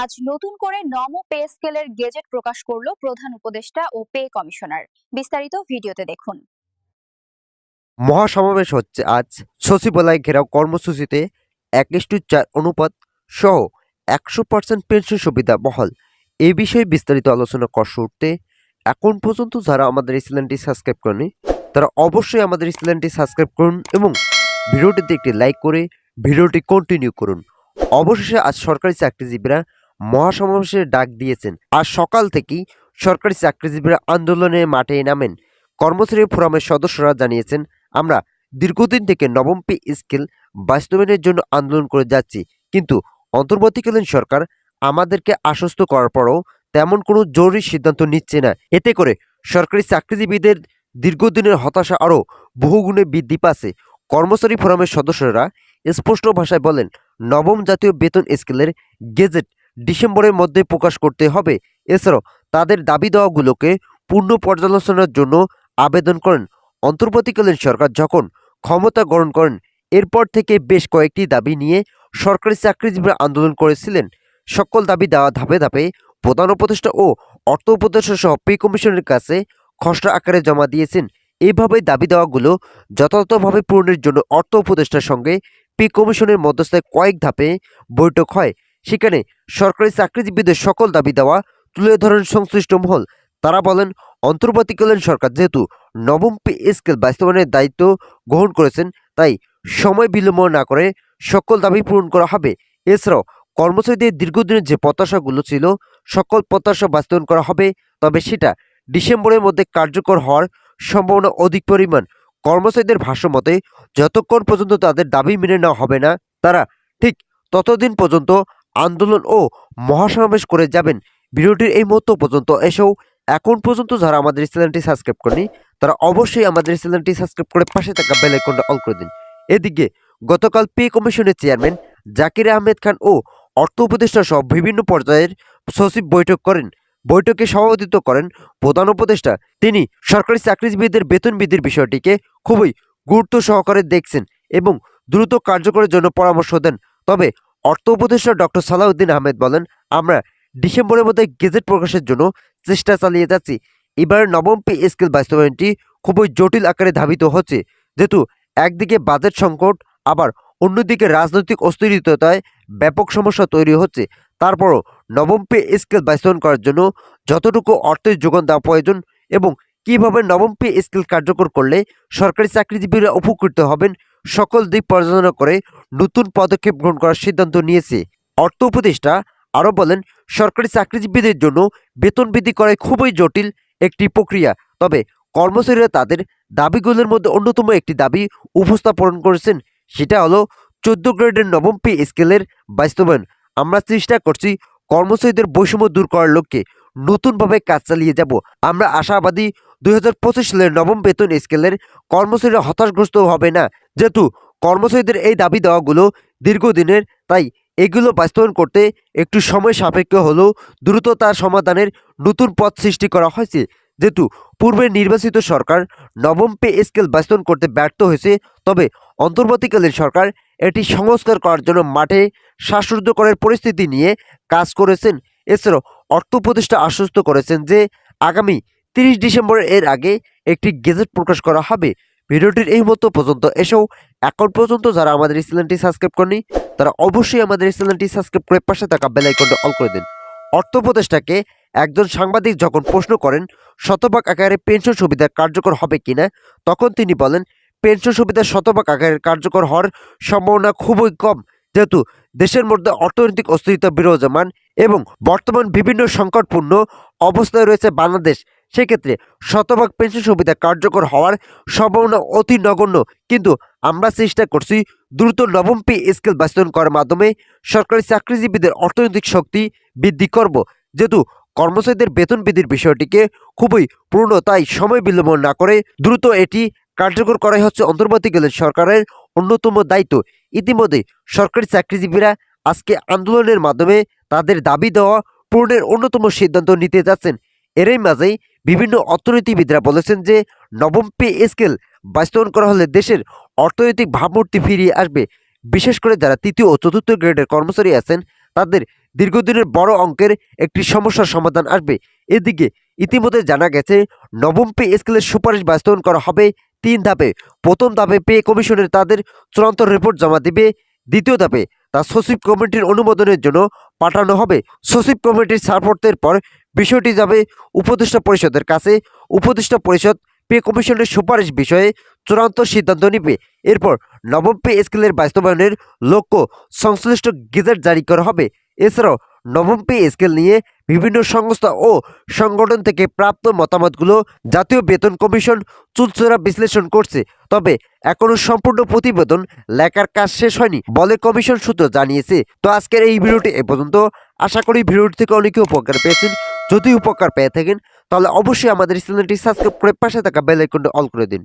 আজ নতুন করে নম পে স্কেলের গেজেট প্রকাশ করল প্রধান উপদেষ্টা ও পে কমিশনার। বিস্তারিত ভিডিওতে দেখুন। মহাসমাবেশ হচ্ছে আজ। সচিবালয় ঘেরাও কর্মসূচিতে এক ইস্টু চার অনুপাত সহ একশো পার্সেন্ট পেনশন সুবিধা বহাল। এ বিষয়ে বিস্তারিত আলোচনা কর শুরুতে এখন পর্যন্ত যারা আমাদের এই চ্যানেলটি সাবস্ক্রাইব করেনি তারা অবশ্যই আমাদের এই চ্যানেলটি সাবস্ক্রাইব করুন এবং ভিডিওটিতে একটি লাইক করে ভিডিওটি কন্টিনিউ করুন। অবশেষে আজ সরকারি চাকরিজীবীরা মহাসমাবেশের ডাক দিয়েছেন। আর সকাল থেকেই সরকারি চাকরিজীবীরা আন্দোলনের মাঠে নামেন। কর্মচারী ফোরামের সদস্যরা জানিয়েছেন, আমরা দীর্ঘদিন থেকে নবম পে স্কেল বাস্তবায়নের জন্য আন্দোলন করে যাচ্ছি। কিন্তু অন্তর্বর্তীকালীন সরকার আমাদেরকে আশ্বস্ত করার পরও তেমন কোনো জরুরি সিদ্ধান্ত নিচ্ছে না। এতে করে সরকারি চাকরিজীবীদের দীর্ঘদিনের হতাশা আরও বহুগুণে বৃদ্ধি পাচ্ছে। কর্মচারী ফোরামের সদস্যরা স্পষ্ট ভাষায় বলেন, নবম জাতীয় বেতন স্কেলের গেজেট ডিসেম্বরের মধ্যে প্রকাশ করতে হবে। এছাড়াও তাদের দাবি দেওয়াগুলোকে পূর্ণ পর্যালোচনার জন্য আবেদন করেন। অন্তর্বর্তীকালীন সরকার যখন ক্ষমতা গ্রহণ করেন, এরপর থেকে বেশ কয়েকটি দাবি নিয়ে সরকারি চাকরিজীবীরা আন্দোলন করেছিলেন। সকল দাবি দেওয়া ধাপে ধাপে প্রধান উপদেষ্টা ও অর্থ উপদেষ্টা সহ পে কমিশনের কাছে খসড়া আকারে জমা দিয়েছেন। এইভাবে দাবি দেওয়াগুলো যথাযথভাবে পূরণের জন্য অর্থ উপদেষ্টার সঙ্গে পে কমিশনের মধ্যস্থায় কয়েক ধাপে বৈঠক হয়। সেখানে সরকারি চাকরিজীবীদের সকল দাবি দেওয়া তুলে ধরেন সংশ্লিষ্ট মহল। তারা বলেন, অন্তর্বর্তীকালীন সরকার যেহেতু নবম পে স্কেল বাস্তবায়নের দায়িত্ব গ্রহণ করেছেন, তাই সময় বিলম্ব না করে সকল দাবি পূরণ করা হবে। এছাড়াও কর্মচারীদের দীর্ঘদিনের যে প্রত্যাশাগুলো ছিল, সকল প্রত্যাশা বাস্তবায়ন করা হবে, তবে সেটা ডিসেম্বরের মধ্যে কার্যকর হওয়ার সম্ভাবনা অধিক পরিমাণ। কর্মচারীদের ভাষ্য মতে যতক্ষণ পর্যন্ত তাদের দাবি মেনে নেওয়া হবে না, তারা ঠিক ততদিন পর্যন্ত আন্দোলন ও মহাসমাবেশ করে যাবেন। ভিডিওটির এই মুহূর্ত পর্যন্ত এসেও এখন পর্যন্ত যারা আমাদের চ্যানেলটি সাবস্ক্রাইব করেনি, তারা অবশ্যই আমাদের চ্যানেলটি সাবস্ক্রাইব করে পাশে থাকা বেল আইকনটা অল করে দিন। এদিকে গতকাল পে কমিশনের চেয়ারম্যান জাকির আহমেদ খান ও অর্থ উপদেষ্টা সহ বিভিন্ন পর্যায়ের সচিব বৈঠক করেন। বৈঠকে সভাপতিত্ব করেন প্রধান উপদেষ্টা। তিনি সরকারি চাকরিজীবীদের বেতন বৃদ্ধির বিষয়টিকে খুবই গুরুত্ব সহকারে দেখছেন এবং দ্রুত কার্যকরের জন্য পরামর্শ দেন। তবে অর্থ উপদেষ্টা ডক্টর সালাউদ্দিন আহমেদ বলেন, আমরা ডিসেম্বরের মধ্যে গেজেট প্রকাশের জন্য চেষ্টা চালিয়ে যাচ্ছি। এবার নবম পে স্কেল বাস্তবায়নটি খুবই জটিল আকারে ধাবিত হচ্ছে। যেহেতু একদিকে বাজেট সংকট, আবার অন্যদিকে রাজনৈতিক অস্থিরতায় ব্যাপক সমস্যা তৈরি হচ্ছে। তারপরও নবম পে স্কেল বাস্তবায়ন করার জন্য যতটুকু অর্থের যোগান দেওয়া প্রয়োজন এবং কীভাবে নবম পে স্কেল কার্যকর করলে সরকারি চাকরিজীবীরা উপকৃত হবেন, সকল দিক পর্যালোচনা করে নতুন পদক্ষেপ গ্রহণ করার সিদ্ধান্ত নিয়েছে। অর্থ উপদেষ্টা আরও বলেন, সরকারি চাকরিজীবীদের জন্য বেতন বৃদ্ধি করাই খুবই জটিল একটি প্রক্রিয়া। তবে কর্মচারীরা তাদের দাবিগুলোর মধ্যে অন্যতম একটি দাবি উপস্থাপন করেছেন, সেটা হলো চোদ্দ গ্রেডের নবম পে স্কেলের বাস্তবায়ন। আমরা চেষ্টা করছি কর্মচারীদের বৈষম্য দূর করার লক্ষ্যে নতুনভাবে কাজ চালিয়ে যাব। আমরা আশাবাদী দুই হাজার পঁচিশ সালের নবম বেতন স্কেলের কর্মচারীরা হতাশগ্রস্ত হবে না। যেহেতু কর্মচারীদের এই দাবি দেওয়াগুলো দীর্ঘদিনের, তাই এগুলো বাস্তবায়ন করতে একটু সময় সাপেক্ষ হলেও দ্রুত তার সমাধানের নতুন পথ সৃষ্টি করা হয়েছে। যেহেতু পূর্বের নির্বাচিত সরকার নবম পে স্কেল বাস্তবায়ন করতে ব্যর্থ হয়েছে, তবে অন্তর্বর্তীকালীন সরকার এটি সংস্কার করার জন্য মাঠে শ্বাসরুদ্ধকরের পরিস্থিতি নিয়ে কাজ করেছেন। এছাড়াও অর্থ উপদেষ্টা আশ্বস্ত করেছেন যে, আগামী তিরিশ ডিসেম্বরের এর আগে একটি গেজেট প্রকাশ করা হবে। ভিডিওটির এই মতো পর্যন্ত এসেও এখন পর্যন্ত যারা আমাদের এই চ্যানেলটি সাবস্ক্রাইব করেনি তারা অবশ্যই আমাদের এই চ্যানেলটি সাবস্ক্রাইব করে পাশে থাকা বেল আইকনটা অল করে দিন। অর্থ উপদেষ্টাকে একজন সাংবাদিক যখন প্রশ্ন করেন, শতভাগ আকারে পেনশন সুবিধা কার্যকর হবে কিনা, তখন তিনি বলেন পেনশন সুবিধা শতভাগ আকারে কার্যকর হওয়ার সম্ভাবনা খুবই কম। যেহেতু দেশের মধ্যে অর্থনৈতিক অস্থিরতা বিরাজমান এবং বর্তমান বিভিন্ন সংকটপূর্ণ অবস্থায় রয়েছে বাংলাদেশ সেক্ষেত্রে শতভাগ পেনশন সুবিধা কার্যকর হওয়ার সম্ভাবনা অতি নগণ্য। কিন্তু আমরা চেষ্টা করছি দ্রুত নবম পে স্কেল বাস্তবায়ন করার মাধ্যমে সরকারি চাকরিজীবীদের অর্থনৈতিক শক্তি বৃদ্ধি করব। যেহেতু কর্মচারীদের বেতন বৃদ্ধির বিষয়টিকে খুবই পূর্ণ, তাই সময় বিলম্ব না করে দ্রুত এটি কার্যকর করাই হচ্ছে অন্তর্বর্তী অন্তর্বর্তীকালীন সরকারের অন্যতম দায়িত্ব। ইতিমধ্যে সরকারি চাকরিজীবীরা আজকে আন্দোলনের মাধ্যমে তাদের দাবি দেওয়া পূর্ণের অন্যতম সিদ্ধান্ত নিতে যাচ্ছেন। এরই মাঝেই বিভিন্ন অর্থনীতিবিদরা বলেছেন যে নবম পে স্কেল বাস্তবায়ন করা হলে দেশের অর্থনৈতিক ভাবমূর্তি ফিরিয়ে আসবে। বিশেষ করে যারা তৃতীয় ও চতুর্থ গ্রেডের কর্মচারী আছেন, তাদের দীর্ঘদিনের বড় অঙ্কের একটি সমস্যার সমাধান আসবে। এদিকে ইতিমধ্যে জানা গেছে, নবম পে স্কেলের সুপারিশ বাস্তবায়ন করা হবে তিন ধাপে। প্রথম ধাপে পে কমিশনের তাদের চূড়ান্ত রিপোর্ট জমা দিবে। দ্বিতীয় ধাপে তা সচিব কমিটির অনুমোদনের জন্য পাঠানো হবে। সচিব কমিটির ছাড়পত্রের পর বিষয়টি যাবে উপদেষ্টা পরিষদের কাছে। উপদেষ্টা পরিষদ পে কমিশনের সুপারিশ বিষয়ে চূড়ান্ত সিদ্ধান্ত নেবে। এরপর নবম পে স্কেলের বাস্তবায়নের লক্ষ্য সংশ্লিষ্ট গেজেট জারি করা হবে। এছাড়াও নবম পে স্কেল নিয়ে বিভিন্ন সংস্থা ও সংগঠন থেকে প্রাপ্ত মতামতগুলো জাতীয় বেতন কমিশন চুলচোরা বিশ্লেষণ করছে। তবে এখনও সম্পূর্ণ প্রতিবেদন লেখার কাজ শেষ হয়নি বলে কমিশন সূত্র জানিয়েছে। তো আজকের এই ভিডিওটি এ পর্যন্ত। আশা করি ভিডিওটি থেকে অনেকে উপকার পেয়েছেন। যদি উপকার পেয়ে থাকেন, তাহলে অবশ্যই আমাদের চ্যানেলটি সাবস্ক্রাইব করে পাশে থাকা বেল আইকনটি অল করে দিন।